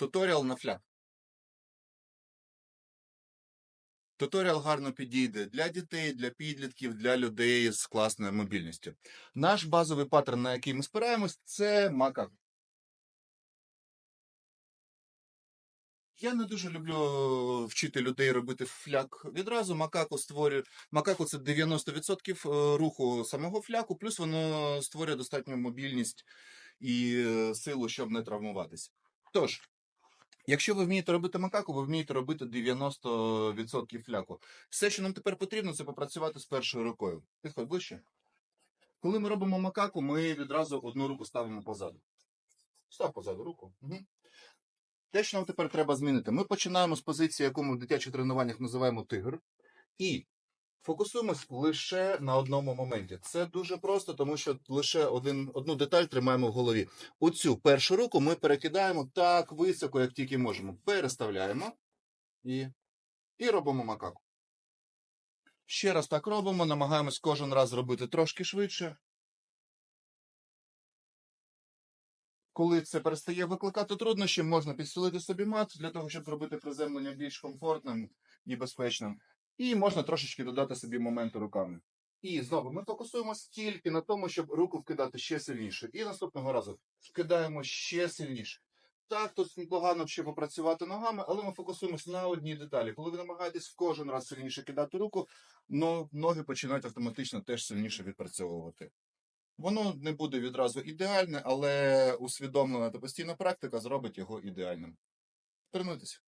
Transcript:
Туторіал на фляг. Туторіал гарно підійде для дітей, для підлітків, для людей з класною мобільністю. Наш базовий паттерн, на який ми спираємось, це макак. Я не дуже люблю вчити людей робити фляг відразу. Макаку створює. Макаку це 90% руху самого фляку, плюс воно створює достатню мобільність і е, силу, щоб не травмуватися. Тож, якщо ви вмієте робити макаку, ви вмієте робити 90% фляку. Все, що нам тепер потрібно, це попрацювати з першою рукою. Підходь ближче. Коли ми робимо макаку, ми відразу одну руку ставимо позаду. Став позаду руку. Угу. Те, що нам тепер треба змінити, ми починаємо з позиції, яку ми в дитячих тренуваннях називаємо тигр, і фокусуємось лише на одному моменті. Це дуже просто, тому що лише один, одну деталь тримаємо в голові. Оцю першу руку ми перекидаємо так високо, як тільки можемо. Переставляємо і, і робимо макаку. Ще раз так робимо, намагаємось кожен раз зробити трошки швидше. Коли це перестає викликати труднощі, можна підстелити собі мат для того, щоб зробити приземлення більш комфортним і безпечним. І можна трошечки додати собі моменту руками. І знову ми фокусуємося тільки на тому, щоб руку вкидати ще сильніше. І наступного разу вкидаємо ще сильніше. Так, тут непогано ще попрацювати ногами, але ми фокусуємося на одній деталі. Коли ви намагаєтесь в кожен раз сильніше кидати руку, но ноги починають автоматично теж сильніше відпрацьовувати. Воно не буде відразу ідеальне, але усвідомлена та постійна практика зробить його ідеальним. Тренуйтесь.